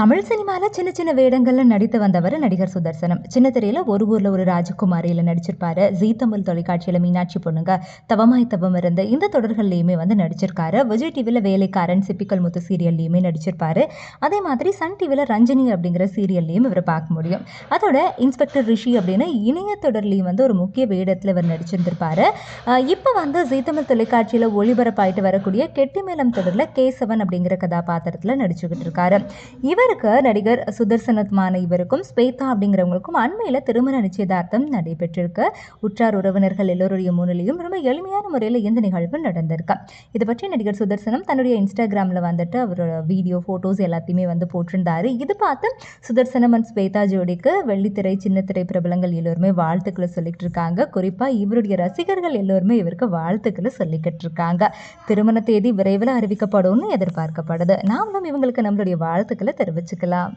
தமிழ் சினிமாவில் சின்ன சின்ன வேடங்களில் நடித்து வந்தவர் நடிகர் சுதர்சனம். சின்ன திரையில் ஒரு ஊரில் ஒரு ராஜகுமாரியில் நடிச்சிருப்பாரு. ஜீ தமிழ் தொலைக்காட்சியில் மீனாட்சி பொண்ணுங்க தவமாய் தவம் இருந்து இந்த தொடர்கள்லையுமே வந்து நடிச்சிருக்காரு. விஜய் டிவியில் வேலைக்காரன் சிப்பிக்கல் முத்து சீரியல்லையுமே நடிச்சிருப்பாரு. அதே மாதிரி சன் டிவியில் ரஞ்சினி அப்படிங்கிற சீரியல்லையும் இவர் பார்க்க முடியும். அதோட இன்ஸ்பெக்டர் ரிஷி அப்படின்னு இணைய தொடர்லையும் வந்து ஒரு முக்கிய வேடத்தில் இவர் நடிச்சிருந்திருப்பாரு. இப்போ வந்து ஜீ தமிழ் தொலைக்காட்சியில் ஒளிபரப்பாயிட்டு வரக்கூடிய கெட்டிமேளம் தொடரில் கேசவன் அப்படிங்கிற கதாபாத்திரத்தில் நடிச்சுக்கிட்டு இருக்காரு. இருக்க நடிகர் சுதர்சனத்மான இவருக்கும் ஸ்வேதா அப்படிங்கிறவங்களுக்கும் அண்மையில் திருமண நிச்சயதார்த்தம் நடைபெற்றிருக்கு. உற்றார் உறவினர்கள் எல்லோருடைய முன்னிலையும் ரொம்ப எளிமையான முறையில் இந்த நிகழ்வு நடந்திருக்கு. இதை பற்றி நடிகர் சுதர்சனம் தன்னுடைய இன்ஸ்டாகிராமில் வந்துட்டு அவரோட வீடியோ ஃபோட்டோஸ் எல்லாத்தையுமே வந்து போட்டிருந்தாரு. இது பார்த்து சுதர்சனம் அண்ட் ஸ்வேதா ஜோடிக்கு வெள்ளித்திரை சின்னத்திரை பிரபலங்கள் எல்லோருமே வாழ்த்துக்களை சொல்லிட்டு இருக்காங்க. குறிப்பாக இவருடைய ரசிகர்கள் எல்லோருமே இவருக்கு வாழ்த்துக்களை சொல்லிக்கிட்டு இருக்காங்க. திருமண தேதி விரைவில் அறிவிக்கப்படும்னு எதிர்பார்க்கப்படுது. நாமளும் இவங்களுக்கு நம்மளுடைய வாழ்த்துக்களை தெரிவிச்சுக்கலாம்